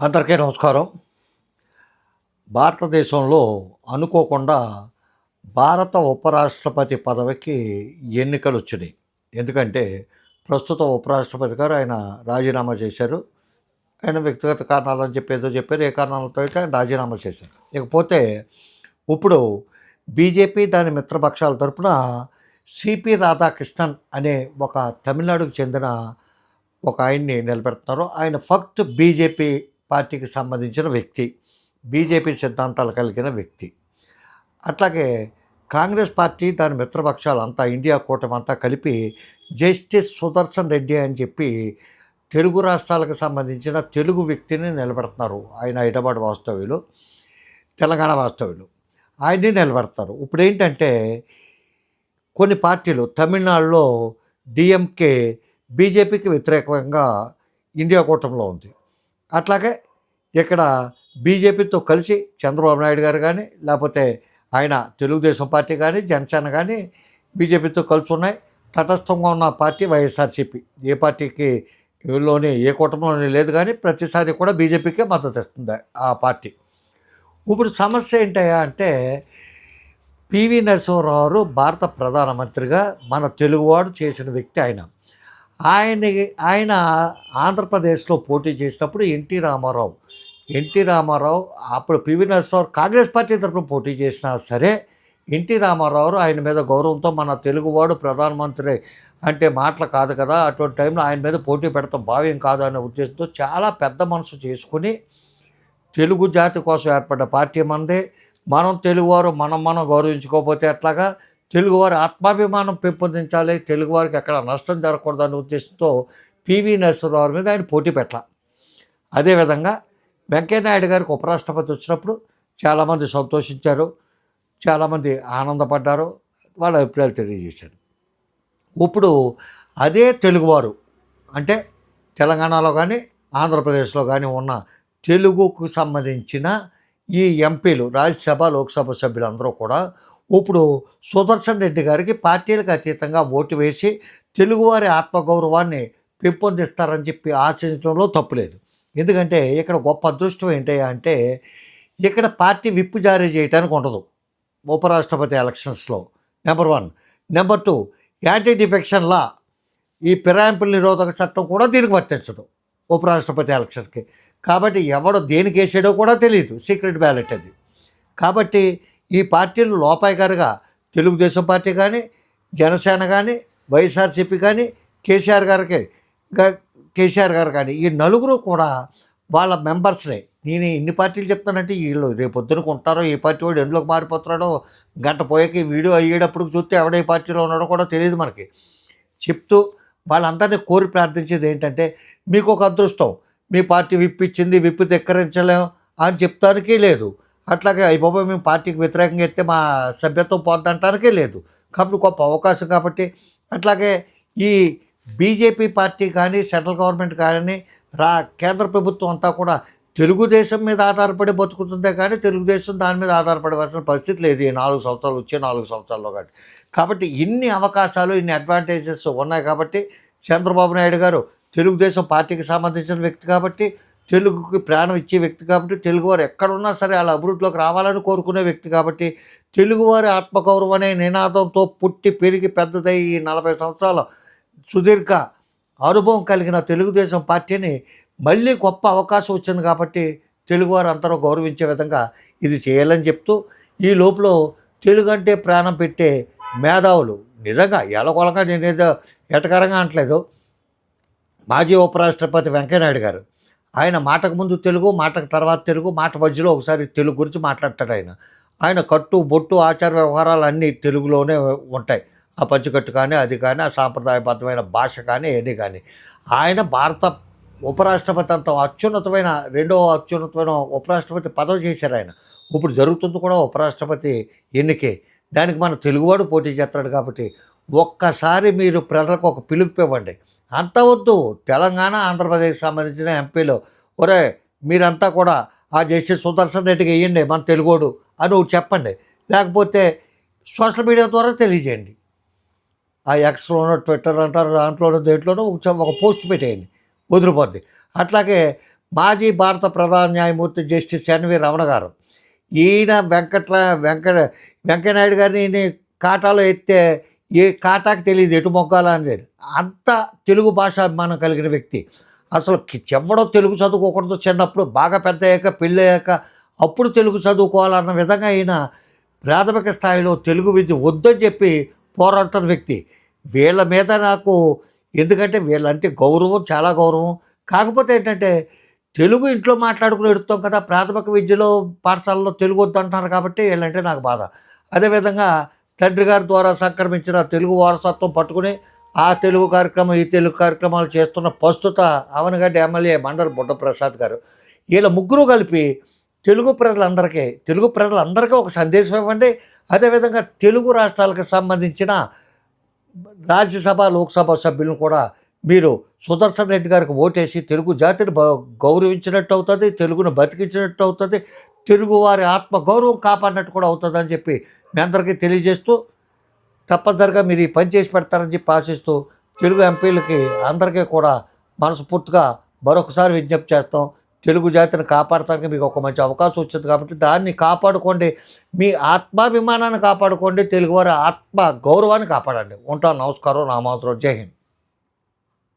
అందరికీ నమస్కారం. భారతదేశంలో అనుకోకుండా భారత ఉపరాష్ట్రపతి పదవికి ఎన్నికలు వచ్చినాయి ఎందుకంటే ప్రస్తుత ఉపరాష్ట్రపతి గారు ఆయన రాజీనామా చేశారు. ఆయన వ్యక్తిగత కారణాలని చెప్పి ఏదో చెప్పారు. ఏ కారణాలతో అయితే ఆయన రాజీనామా చేశారు. ఇకపోతే ఇప్పుడు బీజేపీ దాని మిత్రపక్షాల తరపున సిపి రాధాకృష్ణన్ అనే ఒక తమిళనాడుకు చెందిన ఒక ఆయన్ని నిలబెడుతున్నారు. ఆయన ఫక్త్ బీజేపీ పార్టీకి సంబంధించిన వ్యక్తి బీజేపీ సిద్ధాంతాలు కలిగిన వ్యక్తి. అట్లాగే కాంగ్రెస్ పార్టీ దాని మిత్రపక్షాలు అంతా ఇండియా కూటమి అంతా కలిపి జస్టిస్ సుదర్శన్ రెడ్డి అని చెప్పి తెలుగు రాష్ట్రాలకు సంబంధించిన తెలుగు వ్యక్తిని నిలబెడుతున్నారు. ఆయన హైదరాబాద్ వాస్తవ్యులు తెలంగాణ వాస్తవ్యులు. ఆయన్ని నిలబెడతారు ఇప్పుడు ఏంటంటే కొన్ని పార్టీలు తమిళనాడులో డిఎంకే బీజేపీకి వ్యతిరేకంగా ఇండియా కూటమిలో ఉంది. అట్లాగే ఇక్కడ బీజేపీతో కలిసి చంద్రబాబు నాయుడు గారు కానీ లేకపోతే ఆయన తెలుగుదేశం పార్టీ కానీ జనసేన కానీ బీజేపీతో కలిసి ఉన్నాయి. తటస్థంగా ఉన్న పార్టీ వైఎస్ఆర్సీపీ. ఏ పార్టీకి లోని ఏ కూటమిలోని లేదు కానీ ప్రతిసారి కూడా బీజేపీకే మద్దతు ఇస్తుంది ఆ పార్టీ. ఇప్పుడు సమస్య ఏంటయ్యా అంటే పివి నరసింహరావు గారు భారత ప్రధానమంత్రిగా మన తెలుగువాడు చేసిన వ్యక్తి ఆయన. ఆయన ఆయన ఆంధ్రప్రదేశ్లో పోటీ చేసినప్పుడు ఎన్టీ రామారావు ఎన్టీ రామారావు అప్పుడు పివి నరసింహారావు కాంగ్రెస్ పార్టీ తరఫున పోటీ చేసినా సరే ఎన్టీ రామారావు ఆయన మీద గౌరవంతో మన తెలుగువాడు ప్రధానమంత్రి అంటే మాటలు కాదు కదా అటువంటి టైంలో ఆయన మీద పోటీ పెడతాం భావ్యం కాదు అనే ఉద్దేశంతో చాలా పెద్ద మనసు చేసుకుని తెలుగు జాతి కోసం ఏర్పడ్డ పార్టీ మనదే. మనం తెలుగువారు మనం మనం గౌరవించుకోకపోతే ఎట్లాగా? తెలుగువారి ఆత్మాభిమానం పెంపొందించాలి. తెలుగువారికి ఎక్కడ నష్టం జరగకూడదు అనే ఉద్దేశంతో పివి నరసింహరావు మీద ఆయన పోటీ పెట్టాల. అదేవిధంగా వెంకయ్యనాయుడు గారికి ఉపరాష్ట్రపతి వచ్చినప్పుడు చాలామంది సంతోషించారు. చాలామంది ఆనందపడ్డారు. వాళ్ళ అభిప్రాయాలు తెలియజేశారు. ఇప్పుడు అదే తెలుగువారు అంటే తెలంగాణలో కానీ ఆంధ్రప్రదేశ్లో కానీ ఉన్న తెలుగుకు సంబంధించిన ఈ ఎంపీలు రాజ్యసభ లోక్సభ సభ్యులందరూ కూడా ఇప్పుడు సుదర్శన్ రెడ్డి గారికి పార్టీలకు అతీతంగా ఓటు వేసి తెలుగువారి ఆత్మగౌరవాన్ని పెంపొందిస్తారని చెప్పి ఆశించడంలో తప్పులేదు. ఎందుకంటే ఇక్కడ గొప్ప అదృష్టం ఏంటయ్యా అంటే ఇక్కడ పార్టీ విప్పు జారీ చేయడానికి ఉండదు ఉపరాష్ట్రపతి ఎలక్షన్స్లో. Number one. Number two anti defection law ఈ పిరాయింపుల నిరోధక చట్టం కూడా దీనికి వర్తించదు ఉపరాష్ట్రపతి ఎలక్షన్కి కాబట్టి ఎవడో దేనికి వేసాడో కూడా తెలియదు సీక్రెట్ బ్యాలెట్ అది. కాబట్టి ఈ పార్టీలు లోపాయిగారుగా తెలుగుదేశం పార్టీ కానీ జనసేన కానీ వైఎస్ఆర్సీపీ కానీ కేసీఆర్ గారికి కేసీఆర్ గారు కానీ ఈ నలుగురు కూడా వాళ్ళ మెంబర్స్నే నేను ఇన్ని పార్టీలు చెప్తానంటే వీళ్ళు రేపొద్దున ఉంటారో ఏ పార్టీ వాడు ఎందులోకి మారిపోతున్నాడో గంట పోయాక ఈ వీడియో అయ్యేటప్పుడు చూస్తే ఎవడే పార్టీలో ఉన్నాడో కూడా తెలియదు మనకి. చెప్తూ వాళ్ళందరినీ కోరి ప్రార్థించేది ఏంటంటే మీకు ఒక అదృష్టం. మీ పార్టీ విప్పిచ్చింది విప్పి ధిక్కరించలేం అని చెప్తానికే లేదు. అట్లాగే అయిపోయి మేము పార్టీకి వ్యతిరేకంగా ఎత్తే మా సభ్యత్వం పొందటానికే లేదు. కాబట్టి గొప్ప అవకాశం కాబట్టి. అట్లాగే ఈ బీజేపీ పార్టీ కానీ సెంట్రల్ గవర్నమెంట్ కానీ రా కేంద్ర ప్రభుత్వం అంతా కూడా తెలుగుదేశం మీద ఆధారపడి బతుకుతుందే కానీ తెలుగుదేశం దాని మీద ఆధారపడవలసిన పరిస్థితి లేదు ఈ నాలుగు సంవత్సరాలు వచ్చే నాలుగు సంవత్సరాల్లో కానీ. కాబట్టి ఇన్ని అవకాశాలు ఇన్ని అడ్వాంటేజెస్ ఉన్నాయి కాబట్టి చంద్రబాబు నాయుడు గారు తెలుగుదేశం పార్టీకి సంబంధించిన వ్యక్తి కాబట్టి తెలుగుకి ప్రాణం ఇచ్చే వ్యక్తి కాబట్టి తెలుగువారు ఎక్కడున్నా సరే వాళ్ళ అభివృద్ధిలోకి రావాలని కోరుకునే వ్యక్తి కాబట్టి తెలుగువారి ఆత్మగౌరవం అనే నినాదంతో పుట్టి పెరిగి పెద్దదై ఈ నలభై సంవత్సరాల సుదీర్ఘ అనుభవం కలిగిన తెలుగుదేశం పార్టీని మళ్ళీ గొప్ప అవకాశం వచ్చింది కాబట్టి తెలుగువారు అందరూ గౌరవించే విధంగా ఇది చేయాలని చెప్తూ ఈ లోపల తెలుగు అంటే ప్రాణం పెట్టే మేధావులు నిజంగా ఎలకొలగా నేనేదో ఎటకరంగా అనట్లేదు. మాజీ ఉపరాష్ట్రపతి వెంకయ్యనాయుడు గారు ఆయన మాటకు ముందు తెలుగు మాటకు తర్వాత తెలుగు మాట మధ్యలో ఒకసారి తెలుగు గురించి మాట్లాడతాడు ఆయన. ఆయన కట్టు బొట్టు ఆచార వ్యవహారాలు అన్నీ తెలుగులోనే ఉంటాయి. ఆ పంచుకట్టు కానీ అది కానీ ఆ సాంప్రదాయబద్ధమైన భాష కానీ ఏది కానీ. ఆయన భారత ఉపరాష్ట్రపతి అంత అత్యున్నతమైన రెండో అత్యున్నతమైన ఉపరాష్ట్రపతి పదవి చేశారు ఆయన. ఇప్పుడు జరుగుతుంది కూడా ఉపరాష్ట్రపతి ఎన్నికే. దానికి మన తెలుగువాడు పోటీ చేస్తాడు కాబట్టి ఒక్కసారి మీరు ప్రజలకు ఒక పిలుపు ఇవ్వండి. అంత వద్దు తెలంగాణ ఆంధ్రప్రదేశ్ సంబంధించిన ఎంపీలు. ఒరే మీరంతా కూడా ఆ జస్టిస్ సుదర్శన్ రెడ్డికి వేయండి మన తెలుగోడు అని ఒకటి చెప్పండి. లేకపోతే సోషల్ మీడియా ద్వారా తెలియజేయండి. ఆ ఎక్స్లోనో ట్విట్టర్ అంటారు దాంట్లోనో దేంట్లోనో ఒక పోస్ట్ పెట్టేయండి. వదిలిపోద్ది. అట్లాగే మాజీ భారత ప్రధాన న్యాయమూర్తి జస్టిస్ ఎన్వి రమణ గారు ఈయన వెంకట వెంకట వెంకయ్యనాయుడు గారిని కాటాలో ఎత్తే ఏ కాటాకి తెలియదు ఎటు మొగ్గాల అనేది. అంత తెలుగు భాష అభిమానం కలిగిన వ్యక్తి. అసలు కి- తెలుగు చదువుకోకూడదు చిన్నప్పుడు బాగా పెద్ద అయ్యాక పెళ్ళి అయ్యాక అప్పుడు తెలుగు చదువుకోవాలన్న విధంగా ఈయన ప్రాథమిక స్థాయిలో తెలుగు విద్య వద్దని చెప్పి పోరాడుతున్న వ్యక్తి. వీళ్ళ మీద నాకు ఎందుకంటే వీళ్ళంటే గౌరవం చాలా గౌరవం. కాకపోతే ఏంటంటే తెలుగు ఇంట్లో మాట్లాడుకుని ఎడుతాం కదా ప్రాథమిక విద్యలో పాఠశాలలో తెలుగు వద్దంటున్నారు కాబట్టి వీళ్ళంటే నాకు బాధ. అదేవిధంగా తండ్రి గారి ద్వారా సంక్రమించిన తెలుగు వారసత్వం పట్టుకుని ఆ తెలుగు కార్యక్రమం ఈ తెలుగు కార్యక్రమాలు చేస్తున్న ప్రస్తుత అవనగడ్డ ఎమ్మెల్యే మండలి బుడ్డప్రసాద్ గారు. వీళ్ళ ముగ్గురు కలిపి తెలుగు ప్రజలందరికీ తెలుగు ప్రజలందరికీ ఒక సందేశం ఇవ్వండి. అదేవిధంగా తెలుగు రాష్ట్రాలకు సంబంధించిన రాజ్యసభ లోక్సభ సభ్యులను కూడా మీరు సుదర్శన్ రెడ్డి గారికి ఓటేసి తెలుగు జాతిని గౌరవించినట్టు అవుతుంది తెలుగును బతికించినట్టు అవుతుంది తెలుగువారి ఆత్మ గౌరవం కాపాడినట్టు కూడా అవుతుందని చెప్పి మీ అందరికీ తెలియజేస్తూ తప్పనిసరిగా మీరు ఈ పని చేసి పెడతారని చెప్పి ఆశిస్తూ తెలుగు ఎంపీలకి అందరికీ కూడా మనస్ఫూర్తిగా మరొకసారి విజ్ఞప్తి చేస్తాం. తెలుగు జాతిని కాపాడటానికి మీకు ఒక మంచి అవకాశం వచ్చింది కాబట్టి దాన్ని కాపాడుకోండి. మీ ఆత్మాభిమానాన్ని కాపాడుకోండి. తెలుగువారి ఆత్మ గౌరవాన్ని కాపాడండి. ఉంటాను. నమస్కారం. నామాసరం జై హింద్.